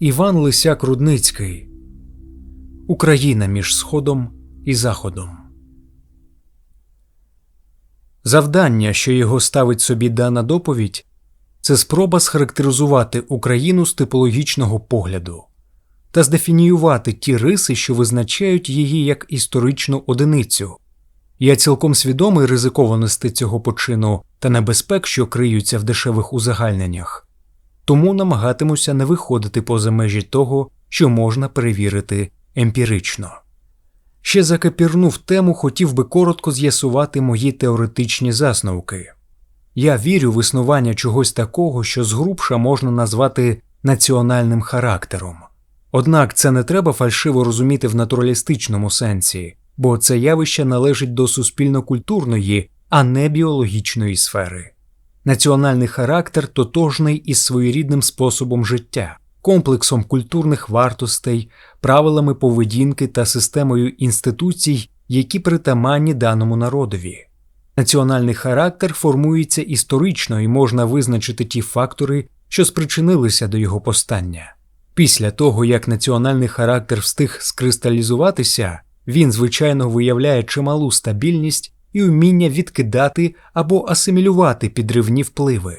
Іван Лисяк Рудницький Україна між Сходом і Заходом. Завдання, що його ставить собі дана доповідь, це спроба схарактеризувати Україну з типологічного погляду та здефініювати ті риси, що визначають її як історичну одиницю. Я цілком свідомий ризикованості цього почину та небезпек, що криються в дешевих узагальненнях, тому намагатимуся не виходити поза межі того, що можна перевірити емпірично. Ще закапірнув тему, хотів би коротко з'ясувати мої теоретичні засновки. Я вірю в існування чогось такого, що згрубша можна назвати національним характером. Однак це не треба фальшиво розуміти в натуралістичному сенсі, бо це явище належить до суспільно-культурної, а не біологічної сфери. Національний характер тотожний із своєрідним способом життя, комплексом культурних вартостей, правилами поведінки та системою інституцій, які притаманні даному народові. Національний характер формується історично і можна визначити ті фактори, що спричинилися до його постання. Після того, як національний характер встиг скристалізуватися, він, звичайно, виявляє чималу стабільність і вміння відкидати або асимілювати підривні впливи.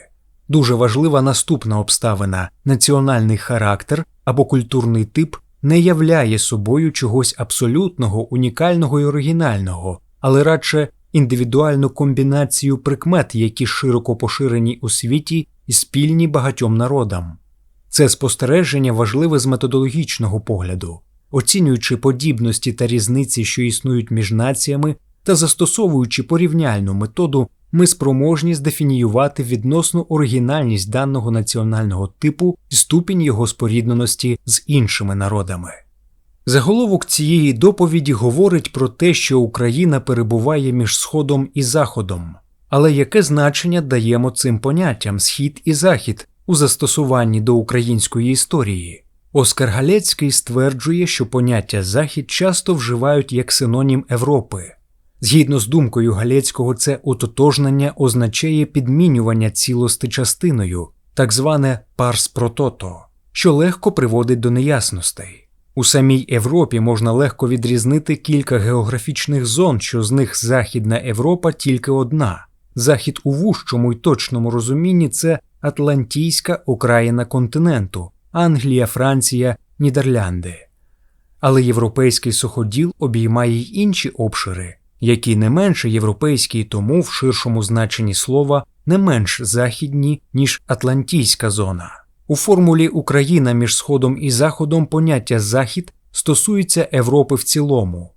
Дуже важлива наступна обставина національний характер або культурний тип не являє собою чогось абсолютного, унікального і оригінального, але радше індивідуальну комбінацію прикмет, які широко поширені у світі і спільні багатьом народам. Це спостереження важливе з методологічного погляду, оцінюючи подібності та різниці, що існують між націями, та застосовуючи порівняльну методу, ми спроможні здефініювати відносну оригінальність даного національного типу і ступінь його спорідненості з іншими народами. Заголовок цієї доповіді говорить про те, що Україна перебуває між Сходом і Заходом, але яке значення даємо цим поняттям Схід і Захід у застосуванні до української історії? Оскар Галецький стверджує, що поняття Захід часто вживають як синонім Європи. Згідно з думкою Галецького, це ототожнення означає підмінювання цілости частиною, так зване парс протото, що легко приводить до неясностей. У самій Європі можна легко відрізнити кілька географічних зон, що з них Західна Європа тільки одна. Захід у вужчому й точному розумінні це Атлантійська окраїна континенту, Англія, Франція, Нідерлянди. Але європейський суходіл обіймає й інші обшири, які не менше європейські, тому в ширшому значенні слова не менш західні, ніж Атлантійська зона. У формулі Україна між Сходом і Заходом поняття Захід стосується Європи в цілому.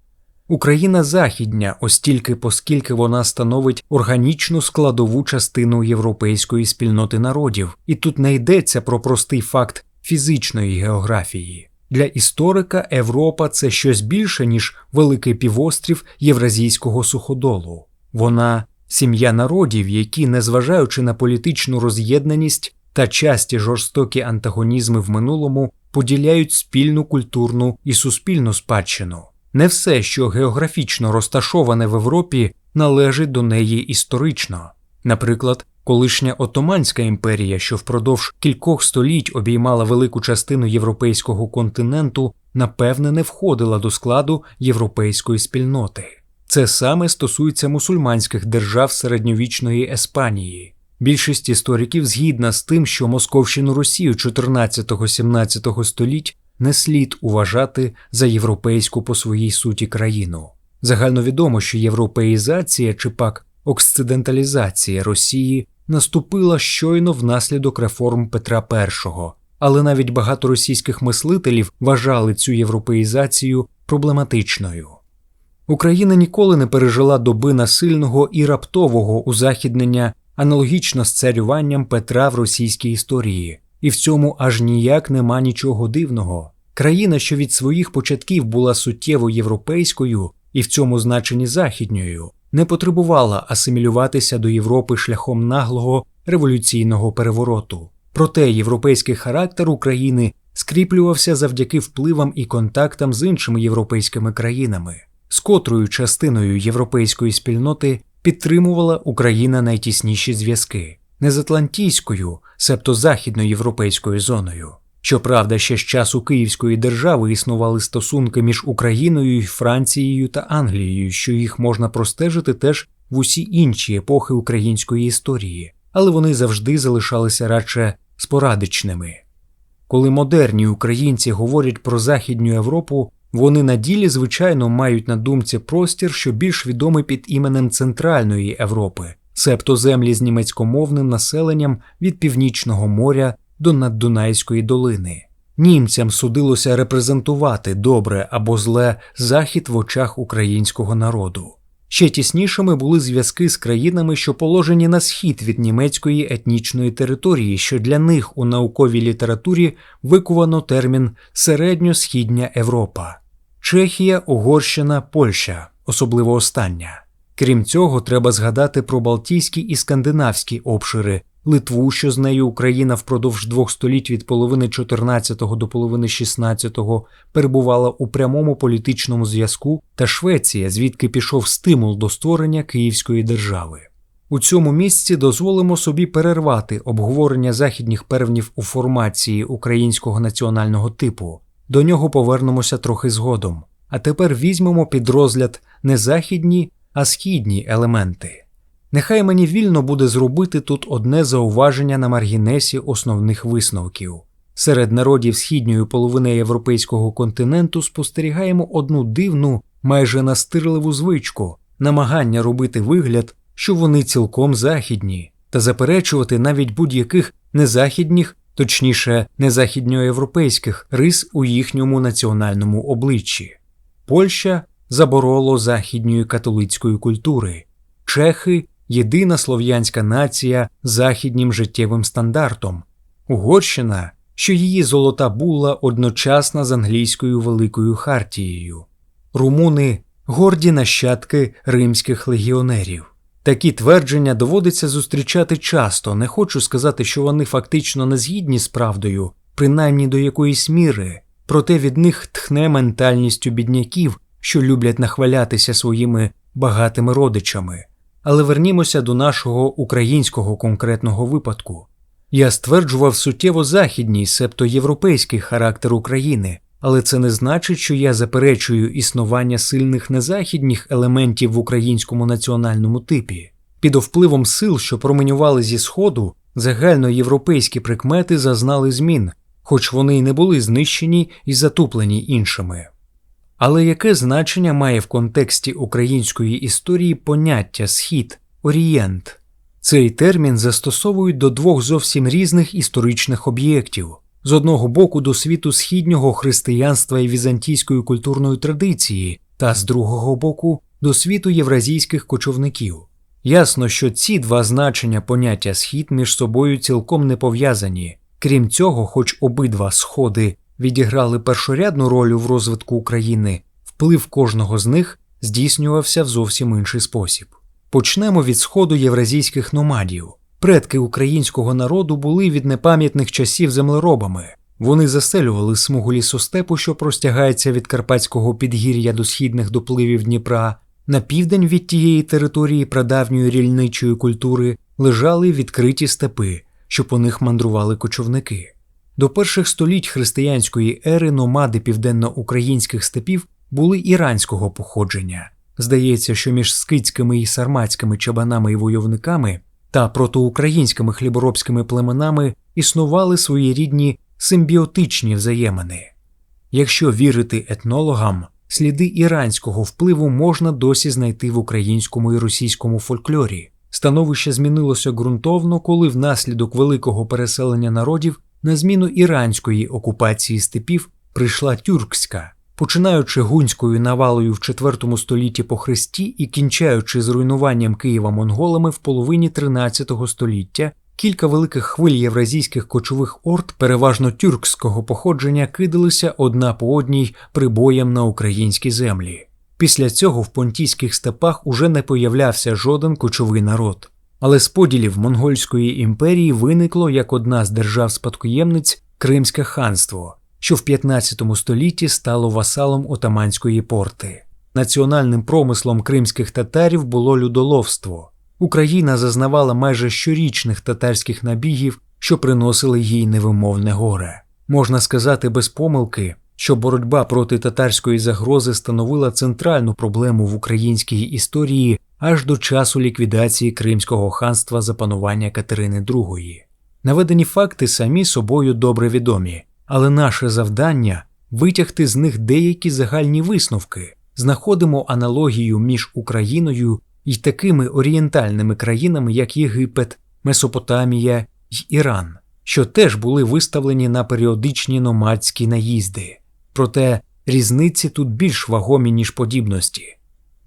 Україна західня, остільки поскільки вона становить органічну складову частину європейської спільноти народів, і тут не йдеться про простий факт фізичної географії. Для історика Європа це щось більше, ніж великий півострів Євразійського суходолу. Вона сім'я народів, які, незважаючи на політичну роз'єднаність та часті жорстокі антагонізми в минулому, поділяють спільну культурну і суспільну спадщину. Не все, що географічно розташоване в Європі, належить до неї історично. Наприклад, колишня Отоманська імперія, що впродовж кількох століть обіймала велику частину європейського континенту, напевне, не входила до складу європейської спільноти. Це саме стосується мусульманських держав середньовічної Еспанії. Більшість істориків згідна з тим, що Московщину Росію 14-17 століть не слід уважати за європейську по своїй суті країну. Загальновідомо, що європеїзація чи пак оксиденталізація Росії наступила щойно внаслідок реформ Петра І, але навіть багато російських мислителів вважали цю європеїзацію проблематичною. Україна ніколи не пережила доби насильного і раптового узахіднення аналогічно з царюванням Петра в російській історії, і в цьому аж ніяк нема нічого дивного. Країна, що від своїх початків була суттєво європейською і в цьому значенні західньою, не потребувала асимілюватися до Європи шляхом наглого революційного перевороту. Проте європейський характер України скріплювався завдяки впливам і контактам з іншими європейськими країнами, з котрою частиною європейської спільноти підтримувала Україна найтісніші зв'язки не з Атлантійською, себто західноєвропейською зоною. Щоправда, ще з часу Київської держави існували стосунки між Україною, Францією та Англією, що їх можна простежити теж в усі інші епохи української історії, але вони завжди залишалися радше спорадичними. Коли модерні українці говорять про Західню Європу, вони на ділі, звичайно, мають на думці простір, що більш відомий під іменем Центральної Європи, себто землі з німецькомовним населенням від Північного моря до Наддунайської долини. Німцям судилося репрезентувати добре або зле захід в очах українського народу. Ще тіснішими були зв'язки з країнами, що положені на схід від німецької етнічної території, що для них у науковій літературі викувано термін Середньосхідня Європа. Чехія, Угорщина, Польща, особливо остання. Крім цього, треба згадати про Балтійські і скандинавські обшири, Литву, що з нею Україна впродовж двох століть від половини 14-го до половини 16-го перебувала у прямому політичному зв'язку, та Швеція, звідки пішов стимул до створення Київської держави. У цьому місці дозволимо собі перервати обговорення західніх первнів у формації українського національного типу. До нього повернемося трохи згодом. А тепер візьмемо під розгляд не західні, а східні елементи. Нехай мені вільно буде зробити тут одне зауваження на маргінесі основних висновків. Серед народів східньої половини європейського континенту спостерігаємо одну дивну, майже настирливу звичку намагання робити вигляд, що вони цілком західні, та заперечувати навіть будь-яких незахідніх, точніше, незахідньоєвропейських рис у їхньому національному обличчі. Польща забороло західньої католицької культури, чехи єдина слов'янська нація західнім життєвим стандартом, Угорщина, що її золота була одночасна з англійською великою хартією, румуни горді нащадки римських легіонерів. Такі твердження доводиться зустрічати часто, не хочу сказати, що вони фактично не згідні з правдою, принаймні до якоїсь міри, проте від них тхне ментальністю бідняків, що люблять нахвалятися своїми багатими родичами. Але вернімося до нашого українського конкретного випадку. Я стверджував суттєво західній, себто європейський характер України, але це не значить, що я заперечую існування сильних незахідніх елементів в українському національному типі. Під впливом сил, що променювали зі Сходу, загальноєвропейські прикмети зазнали змін, хоч вони й не були знищені і затуплені іншими. Але яке значення має в контексті української історії поняття схід, орієнт? Цей термін застосовують до двох зовсім різних історичних об'єктів з одного боку до світу східнього християнства і візантійської культурної традиції, та з другого боку до світу євразійських кочовників. Ясно, що ці два значення поняття схід між собою цілком не пов'язані. Крім цього, хоч обидва сходи відіграли першорядну роль в розвитку України, вплив кожного з них здійснювався в зовсім інший спосіб. Почнемо від сходу євразійських номадів. Предки українського народу були від непам'ятних часів землеробами. Вони заселювали смугу лісостепу, що простягається від Карпатського підгір'я до східних допливів Дніпра. На південь від тієї території прадавньої рільничої культури лежали відкриті степи, що по них мандрували кочовники. До перших століть християнської ери номади південноукраїнських степів були іранського походження. Здається, що між скидськими і сарматськими чабанами і войовниками та протиукраїнськими хліборобськими племенами існували свої рідні симбіотичні взаємини. Якщо вірити етнологам, сліди іранського впливу можна досі знайти в українському і російському фольклорі. Становище змінилося ґрунтовно, коли внаслідок великого переселення народів на зміну іранської окупації степів прийшла тюркська, починаючи гунською навалою в IV столітті по Христі і кінчаючи зруйнуванням Києва монголами в половині XIII століття, кілька великих хвиль євразійських кочових орд, переважно тюркського походження, кидалися одна по одній прибоєм на українські землі. Після цього в понтійських степах уже не появлявся жоден кочовий народ. Але з поділів Монгольської імперії виникло як одна з держав спадкоємниць Кримське ханство, що в 15 столітті стало васалом отаманської порти. Національним промислом кримських татарів було людоловство. Україна зазнавала майже щорічних татарських набігів, що приносили їй невимовне горе. Можна сказати без помилки, що боротьба проти татарської загрози становила центральну проблему в українській історії аж до часу ліквідації Кримського ханства за панування Катерини II. Наведені факти самі собою добре відомі, але наше завдання витягти з них деякі загальні висновки, знаходимо аналогію між Україною і такими орієнтальними країнами, як Єгипет, Месопотамія й Іран, що теж були виставлені на періодичні номадські наїзди. Проте різниці тут більш вагомі, ніж подібності.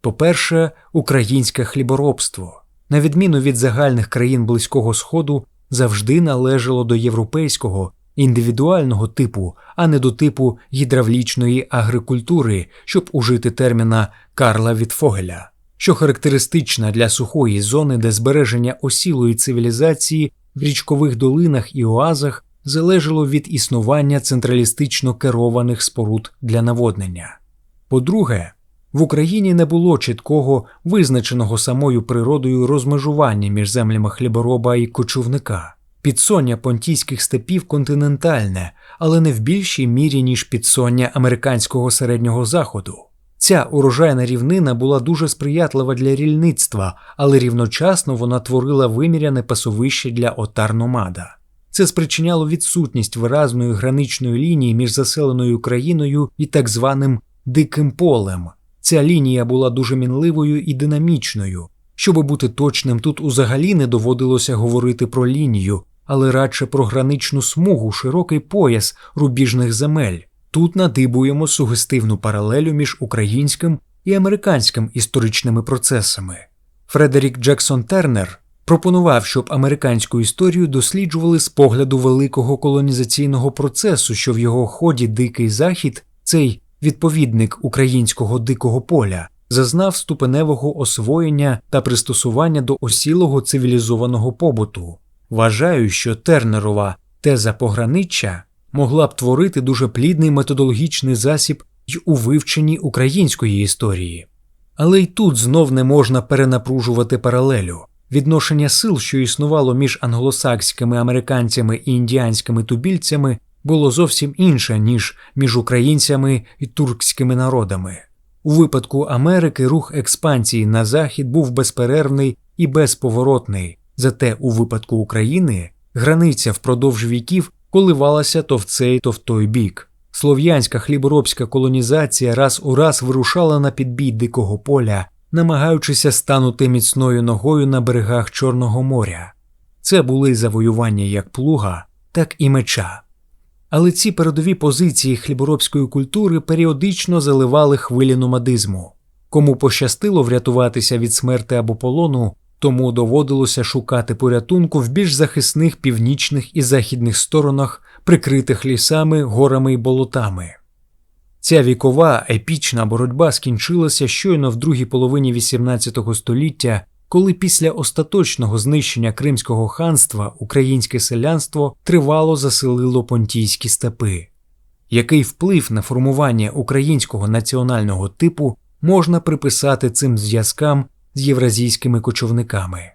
По-перше, українське хліборобство, на відміну від загальних країн Близького Сходу, завжди належало до європейського індивідуального типу, а не до типу гідравлічної агрикультури, щоб ужити терміна Карла Вітфогеля, що характеристична для сухої зони, де збереження осілої цивілізації в річкових долинах і оазах залежало від існування централістично керованих споруд для наводнення. По-друге, в Україні не було чіткого визначеного самою природою розмежування між землями хлібороба і кочівника. Підсоння понтійських степів континентальне, але не в більшій мірі, ніж підсоння американського середнього заходу. Ця урожайна рівнина була дуже сприятлива для рільництва, але рівночасно вона творила виміряне пасовище для отар номада. Це спричиняло відсутність виразної граничної лінії між заселеною країною і так званим диким полем. Ця лінія була дуже мінливою і динамічною. Щоби бути точним, тут узагалі не доводилося говорити про лінію, але радше про граничну смугу, широкий пояс рубіжних земель. Тут надибуємо сугестивну паралелю між українським і американським історичними процесами. Фредерік Джексон Тернер пропонував, щоб американську історію досліджували з погляду великого колонізаційного процесу, що в його ході Дикий Захід, цей відповідник українського дикого поля, зазнав ступеневого освоєння та пристосування до осілого цивілізованого побуту. Вважаю, що Тернерова теза пограниччя могла б творити дуже плідний методологічний засіб й у вивченні української історії. Але й тут знов не можна перенапружувати паралелю. Відношення сил, що існувало між англосакськими американцями і індіанськими тубільцями, було зовсім інше, ніж між українцями і туркськими народами. У випадку Америки рух експансії на захід був безперервний і безповоротний, зате у випадку України границя впродовж віків коливалася то в цей, то в той бік. Слов'янська хліборобська колонізація раз у раз вирушала на підбій дикого поля, намагаючися станути міцною ногою на берегах Чорного моря. Це були завоювання як плуга, так і меча. Але ці передові позиції хліборобської культури періодично заливали хвилі номадизму. Кому пощастило врятуватися від смерти або полону, тому доводилося шукати порятунку в більш захисних північних і західних сторонах, прикритих лісами, горами й болотами. Ця вікова епічна боротьба скінчилася щойно в другій половині XVIII століття, коли після остаточного знищення Кримського ханства українське селянство тривало заселило понтійські степи. Який вплив на формування українського національного типу можна приписати цим зв'язкам з євразійськими кочовниками?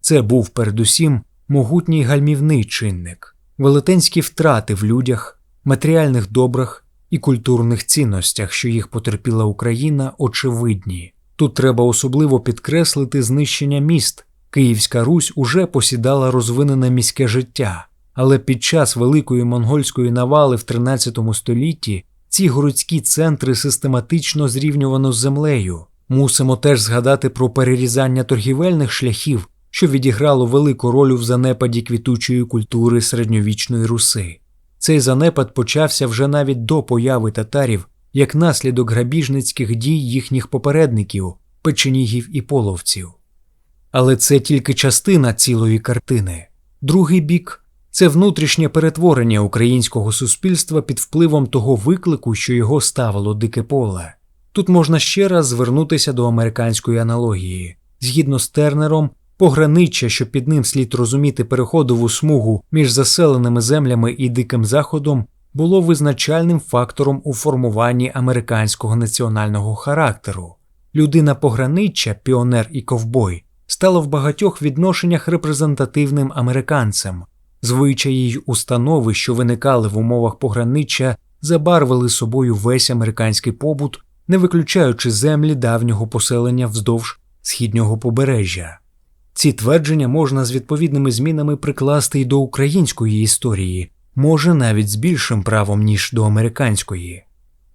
Це був передусім могутній гальмівний чинник, велетенські втрати в людях, матеріальних добрах і культурних цінностях, що їх потерпіла Україна, очевидні. Тут треба особливо підкреслити знищення міст. Київська Русь уже посідала розвинене міське життя, але під час великої монгольської навали в 13 столітті ці городські центри систематично зрівнювано з землею. Мусимо теж згадати про перерізання торгівельних шляхів, що відіграло велику роль в занепаді квітучої культури середньовічної руси. Цей занепад почався вже навіть до появи татарів як наслідок грабіжницьких дій їхніх попередників, печенігів і половців. Але це тільки частина цілої картини. Другий бік це внутрішнє перетворення українського суспільства під впливом того виклику, що його ставило дике поле. Тут можна ще раз звернутися до американської аналогії. Згідно з Тернером, пограниччя, що під ним слід розуміти переходову смугу між заселеними землями і диким заходом, було визначальним фактором у формуванні американського національного характеру. Людина пограниччя, піонер і ковбой, стала в багатьох відношеннях репрезентативним американцем. Звичаї й установи, що виникали в умовах пограниччя, забарвили собою весь американський побут, не виключаючи землі давнього поселення вздовж східнього побережжя. Ці твердження можна з відповідними змінами прикласти й до української історії, може навіть з більшим правом, ніж до американської.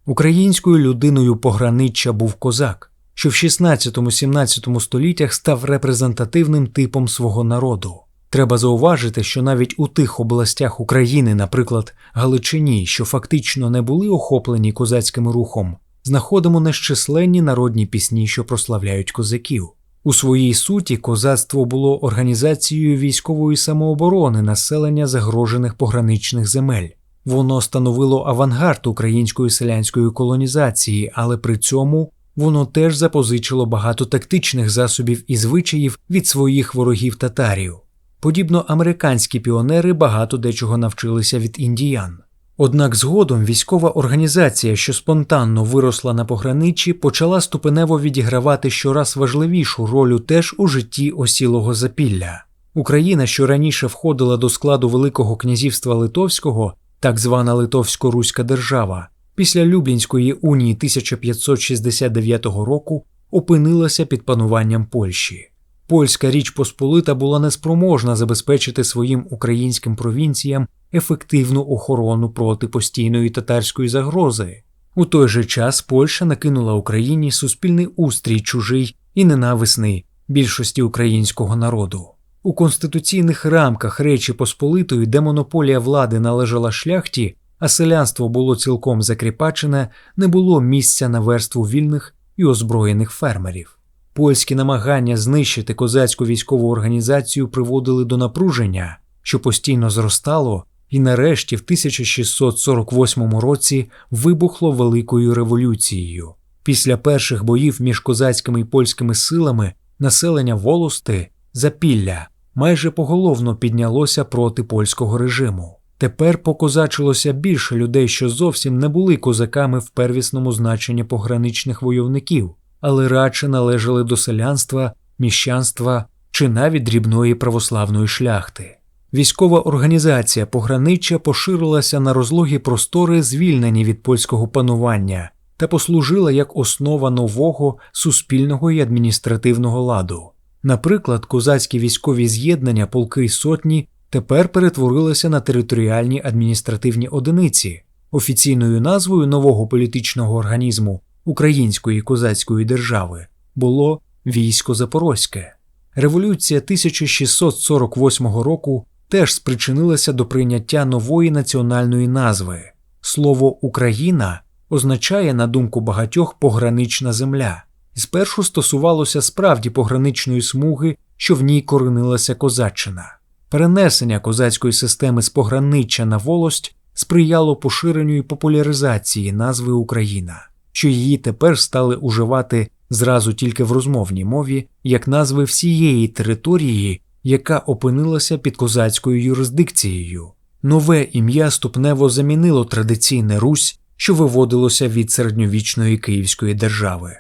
Українською людиною пограниччя був козак, що в 16-17 століттях став репрезентативним типом свого народу. Треба зауважити, що навіть у тих областях України, наприклад, Галичині, що фактично не були охоплені козацьким рухом, знаходимо нещисленні народні пісні, що прославляють козаків. У своїй суті козацтво було організацією військової самооборони населення загрожених пограничних земель. Воно становило авангард української селянської колонізації, але при цьому воно теж запозичило багато тактичних засобів і звичаїв від своїх ворогів татарів. Подібно американські піонери багато дечого навчилися від індіян. Однак згодом військова організація, що спонтанно виросла на пограничі, почала ступенево відігравати щораз важливішу роль теж у житті осілого запілля. Україна, що раніше входила до складу Великого князівства Литовського, так звана Литовсько-Руська держава, після Люблінської унії 1569 року опинилася під пануванням Польщі. Польська Річ Посполита була неспроможна забезпечити своїм українським провінціям ефективну охорону проти постійної татарської загрози. У той же час Польща накинула Україні суспільний устрій чужий і ненависний більшості українського народу. У конституційних рамках Речі Посполитої, де монополія влади належала шляхті, а селянство було цілком закріпачене, не було місця на верству вільних і озброєних фермерів. Польські намагання знищити козацьку військову організацію приводили до напруження, що постійно зростало, і нарешті, в 1648 році, вибухло Великою революцією. Після перших боїв між козацькими і польськими силами населення волости запілля майже поголовно піднялося проти польського режиму. Тепер покозачилося більше людей, що зовсім не були козаками в первісному значенні пограничних войовників, але радше належали до селянства, міщанства чи навіть дрібної православної шляхти. Військова організація пограниччя поширилася на розлогі простори, звільнені від польського панування, та послужила як основа нового суспільного і адміністративного ладу. Наприклад, козацькі військові з'єднання полки й сотні тепер перетворилися на територіальні адміністративні одиниці, офіційною назвою нового політичного організму Української козацької держави було Військо Запорозьке. Революція 1648 року теж спричинилася до прийняття нової національної назви. Слово Україна означає, на думку багатьох, погранична земля, і спершу стосувалося справді пограничної смуги, що в ній коренилася козаччина. Перенесення козацької системи з пограниччя на волость сприяло поширенню і популяризації назви Україна, що її тепер стали уживати зразу тільки в розмовній мові як назви всієї території, яка опинилася під козацькою юрисдикцією. Нове ім'я ступнево замінило традиційне Русь, що виводилося від середньовічної Київської держави.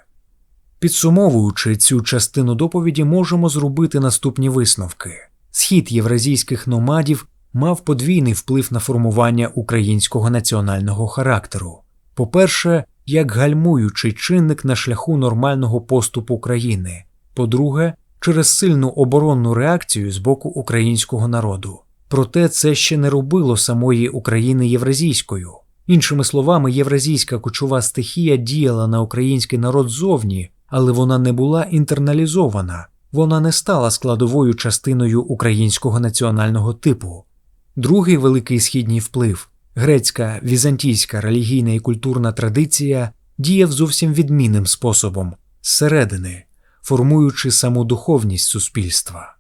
Підсумовуючи цю частину доповіді, можемо зробити наступні висновки: схід євразійських номадів мав подвійний вплив на формування українського національного характеру. По-перше, як гальмуючий чинник на шляху нормального поступу країни, по-друге, через сильну оборонну реакцію з боку українського народу. Проте це ще не робило самої України євразійською. Іншими словами, євразійська кочова стихія діяла на український народ зовні, але вона не була інтерналізована, вона не стала складовою частиною українського національного типу. Другий великий східній вплив грецька візантійська релігійна і культурна традиція діяв зовсім відмінним способом зсередини, формуючи саму духовність суспільства.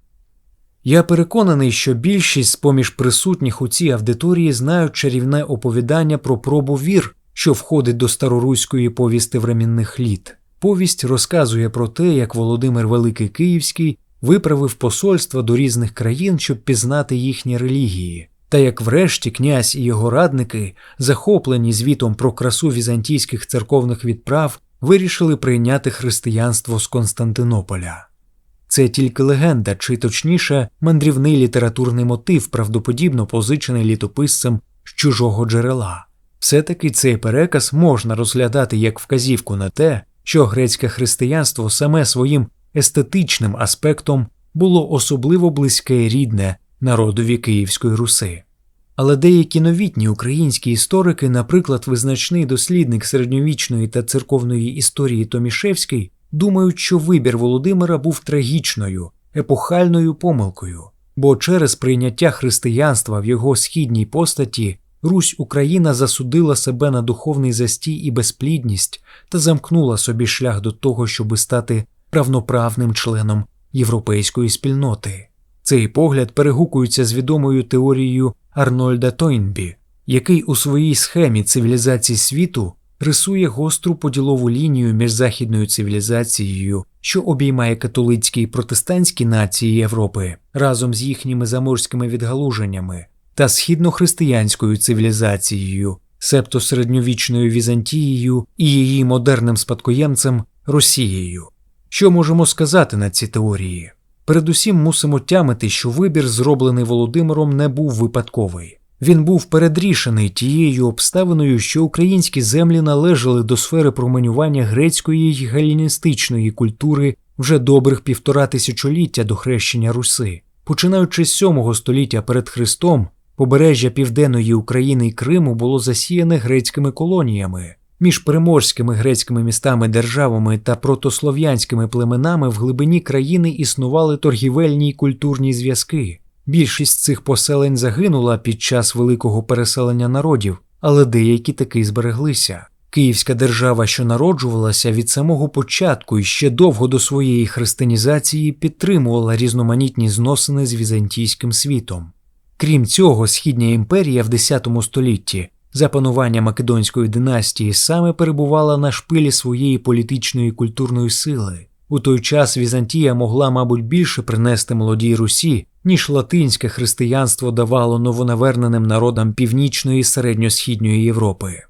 Я переконаний, що більшість з поміж присутніх у цій аудиторії знають чарівне оповідання про пробу вір, що входить до староруської повісти времінних літ. Повість розказує про те, як Володимир Великий Київський виправив посольства до різних країн, щоб пізнати їхні релігії, та як врешті князь і його радники, захоплені звітом про красу візантійських церковних відправ, вирішили прийняти християнство з Константинополя. Це тільки легенда, чи точніше, мандрівний літературний мотив, правдоподібно позичений літописцем з чужого джерела. Все-таки цей переказ можна розглядати як вказівку на те, що грецьке християнство саме своїм естетичним аспектом було особливо близьке і рідне народові Київської Руси. Але деякі новітні українські історики, наприклад, визначний дослідник середньовічної та церковної історії Томішевський, думають, що вибір Володимира був трагічною, епохальною помилкою, бо через прийняття християнства в його східній постаті Русь Україна засудила себе на духовний застій і безплідність та замкнула собі шлях до того, щоби стати равноправним членом європейської спільноти. Цей погляд перегукується з відомою теорією Арнольда Тойнбі, який у своїй схемі цивілізації світу рисує гостру поділову лінію між західною цивілізацією, що обіймає католицькі і протестантські нації Європи разом з їхніми заморськими відгалуженнями, та східнохристиянською цивілізацією, себто середньовічною Візантією і її модерним спадкоємцем Росією. Що можемо сказати на ці теорії? Передусім мусимо тямити, що вибір, зроблений Володимиром, не був випадковий. Він був передрішений тією обставиною, що українські землі належали до сфери променювання грецької й галіністичної культури вже добрих півтора тисячоліття до хрещення Руси. Починаючи з сьомого століття перед Христом, побережжя південної України і Криму було засіяне грецькими колоніями. Між приморськими грецькими містами державами та протослов'янськими племенами в глибині країни існували торгівельні й культурні зв'язки. Більшість цих поселень загинула під час великого переселення народів, але деякі таки збереглися. Київська держава, що народжувалася від самого початку і ще довго до своєї християнізації, підтримувала різноманітні зносини з візантійським світом. Крім цього, східня імперія в X столітті за панування Македонської династії саме перебувала на шпилі своєї політичної і культурної сили. У той час Візантія могла, мабуть, більше принести молодій Русі, ніж латинське християнство давало новонаверненим народам північної і середньосхідньої Європи.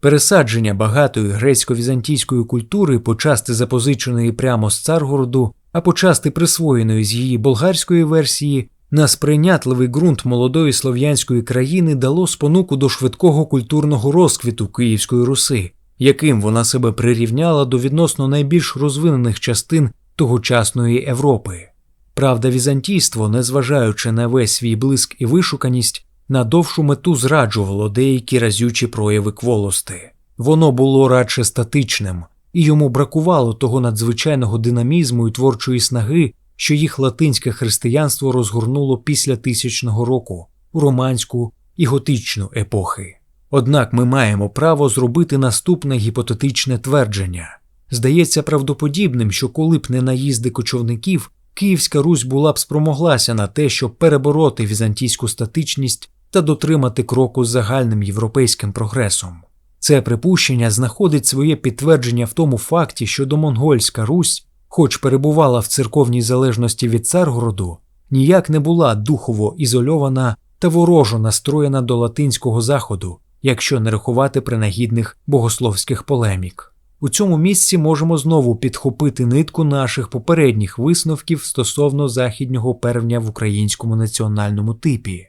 Пересадження багатої грецько-візантійської культури, почасти запозиченої прямо з Царгороду, а почасти присвоєної з її болгарської версії, на сприйнятливий ґрунт молодої слов'янської країни дало спонуку до швидкого культурного розквіту Київської Руси, яким вона себе прирівняла до відносно найбільш розвинених частин тогочасної Європи. Правда, візантійство, незважаючи на весь свій блиск і вишуканість, на довшу мету зраджувало деякі разючі прояви кволости. Воно було радше статичним, і йому бракувало того надзвичайного динамізму і творчої снаги, що їх латинське християнство розгорнуло після тисячного року у романську і готичну епохи. Однак ми маємо право зробити наступне гіпотетичне твердження. Здається правдоподібним, що коли б не наїзди кочовників, Київська Русь була б спромоглася на те, щоб перебороти візантійську статичність та дотримати кроку з загальним європейським прогресом. Це припущення знаходить своє підтвердження в тому факті, що домонгольська Русь, хоч перебувала в церковній залежності від Царгороду, ніяк не була духово ізольована та ворожо настроєна до латинського заходу, якщо не рахувати принагідних богословських полемік. У цьому місці можемо знову підхопити нитку наших попередніх висновків стосовно західнього первня в українському національному типі.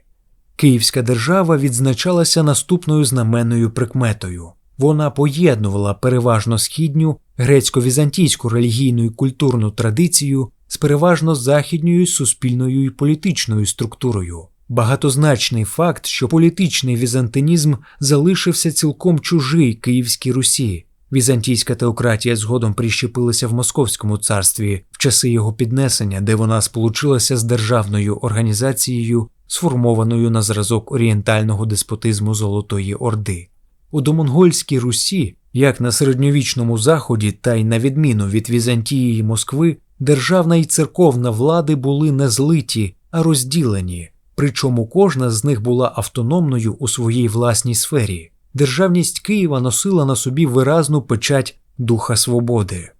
Київська держава відзначалася наступною знаменною прикметою вона поєднувала переважно східню грецько-візантійську релігійну і культурну традицію з переважно західньою суспільною і політичною структурою. Багатозначний факт, що політичний візантинізм залишився цілком чужий Київській Русі. Візантійська теократія згодом прищепилася в Московському царстві в часи його піднесення, де вона сполучилася з державною організацією, сформованою на зразок орієнтального деспотизму Золотої Орди. У домонгольській Русі, як на середньовічному заході, та й на відміну від Візантії і Москви, державна і церковна влади були не злиті, а розділені, причому кожна з них була автономною у своїй власній сфері. Державність Києва носила на собі виразну печать духа свободи.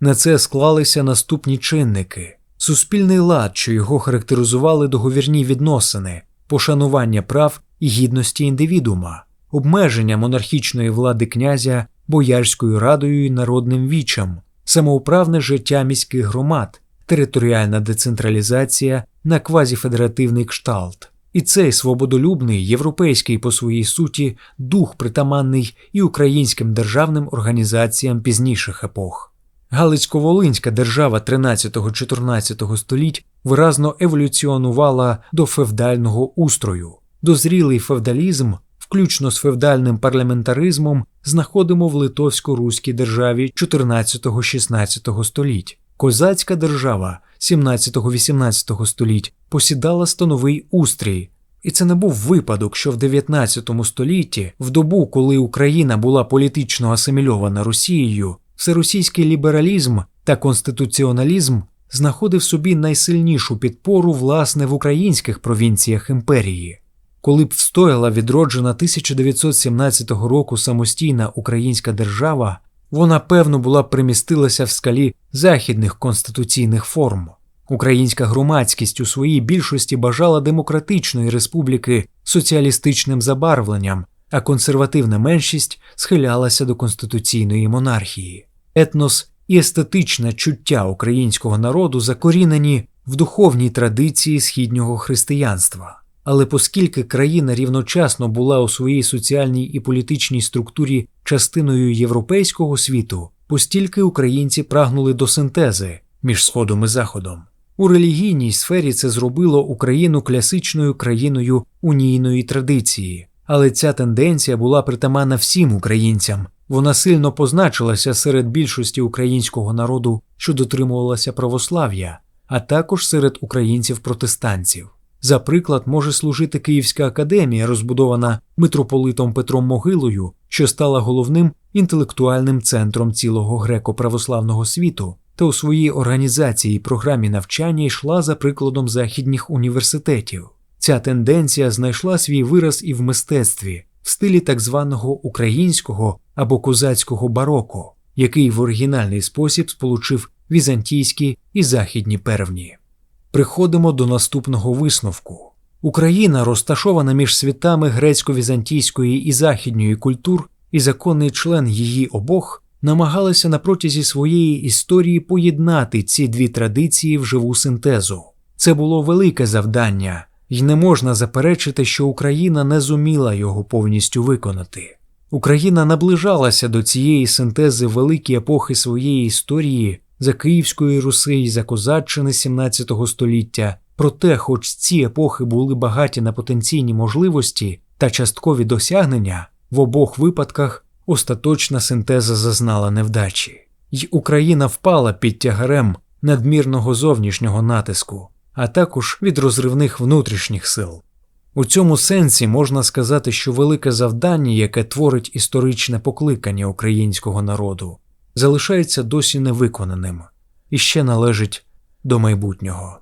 На це склалися наступні чинники: суспільний лад, що його характеризували договірні відносини, пошанування прав і гідності індивідума, обмеження монархічної влади князя боярською радою і народним вічем, самоуправне життя міських громад територіальна децентралізація на квазіфедеративний кшталт. І цей свободолюбний, європейський по своїй суті дух притаманний і українським державним організаціям пізніших епох. Галицько-Волинська держава 13-14 століть виразно еволюціонувала до февдального устрою. Дозрілий февдалізм, включно з февдальним парламентаризмом, знаходимо в Литовсько-Руській державі 14-16 століть. Козацька держава 17-18 століть посідала становий устрій. І це не був випадок, що в 19 столітті, в добу, коли Україна була політично асимільована Росією, всеросійський лібералізм та конституціоналізм знаходив собі найсильнішу підпору власне в українських провінціях імперії. Коли б встояла відроджена 1917 року самостійна українська держава, вона певно була б примістилася в скалі західних конституційних форм. Українська громадськість у своїй більшості бажала демократичної республіки соціалістичним забарвленням, а консервативна меншість схилялася до конституційної монархії. Етнос і естетичне чуття українського народу закорінені в духовній традиції східнього християнства. Але оскільки країна рівночасно була у своїй соціальній і політичній структурі частиною європейського світу, постільки українці прагнули до синтези між Сходом і Заходом. У релігійній сфері це зробило Україну класичною країною унійної традиції, але ця тенденція була притаманна всім українцям. Вона сильно позначилася серед більшості українського народу, що дотримувалася православ'я, а також серед українців-протестантів. За приклад може служити Київська академія, розбудована митрополитом Петром Могилою, що стала головним інтелектуальним центром цілого греко-православного світу, та у своїй організації і програмі навчання йшла за прикладом західніх університетів. Ця тенденція знайшла свій вираз і в мистецтві, в стилі так званого українського або козацького бароко, який в оригінальний спосіб сполучив візантійські і західні первні. Приходимо до наступного висновку. Україна розташована між світами грецько-візантійської і західньої культур, і законний член її обох намагалися на протязі своєї історії поєднати ці дві традиції в живу синтезу. Це було велике завдання, і не можна заперечити, що Україна не зуміла його повністю виконати. Україна наближалася до цієї синтези великі епохи своєї історії за Київської Руси і за Козаччини 17 століття. Проте, хоч ці епохи були багаті на потенційні можливості та часткові досягнення, в обох випадках остаточна синтеза зазнала невдачі, й Україна впала під тягарем надмірного зовнішнього натиску, а також від розривних внутрішніх сил. У цьому сенсі можна сказати, що велике завдання, яке творить історичне покликання українського народу, залишається досі невиконаним і ще належить до майбутнього.